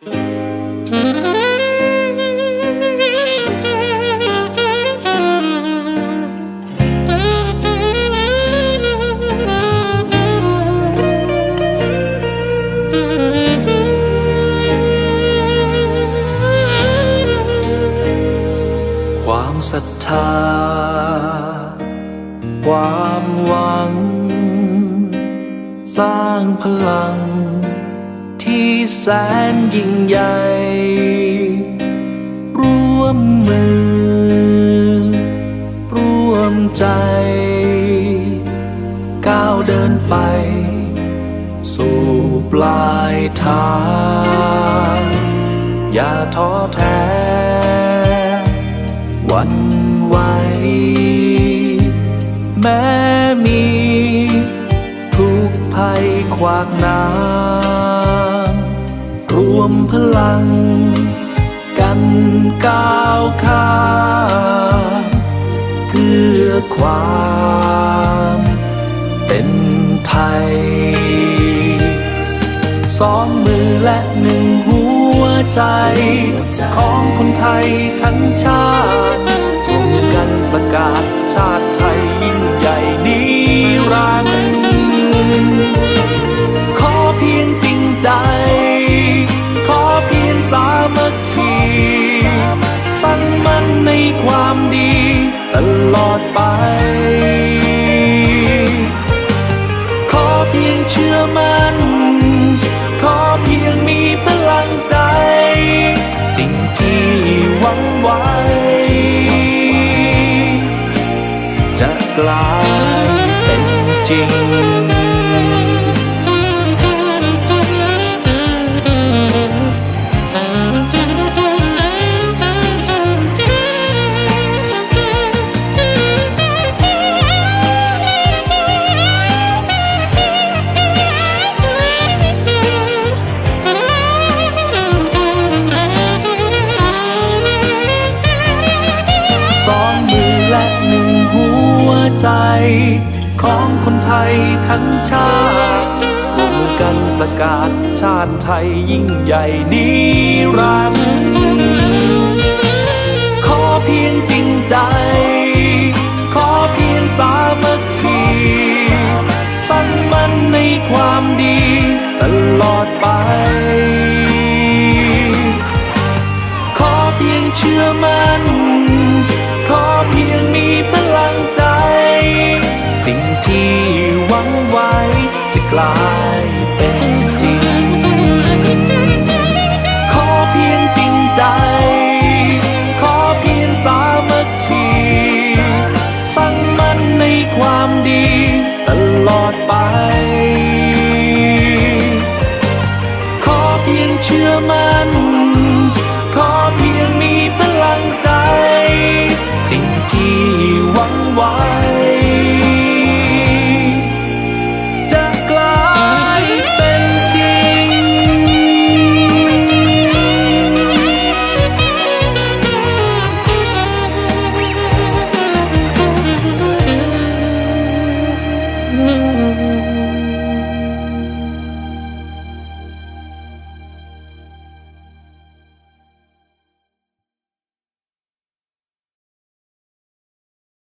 ความศรัทธา ความหวัง สร้างพลัง แสนยิ่งใหญ่ ร่วมมือ ร่วมใจ ก้าวเดินไป สู่ปลายทาง อย่าท้อแท้ วันไหวแม้มี ทุกภัยขวากหน้า วมพลัง กันก้าวข้ามเพื่อความเป็นไทย สองมือและหนึ่งหัวใจ ของคนไทยทั้งชาติร่วมกันประกาศชาติไทยยิ่งใหญ่นิรันดร์ ความดีตลอดไป ขอเพียงเชื่อมัน่น ขอเพียงมีพลังใจ สิ่งที่หวังไว้ จะกลายเป็นจริง ใจ ของคนไทยทั้งชาติร่วมกันประกาศชาติไทยยิ่งใหญ่นิรันดร์ขอเพียงจริงใจ ขอเพียงสามัคคีตั้งมั่นในความดีตลอดไปขอเพียงเชื่อมัน่ ที่หวังไว้จะกลายเป็นจริง ขอเพียงจริงใจ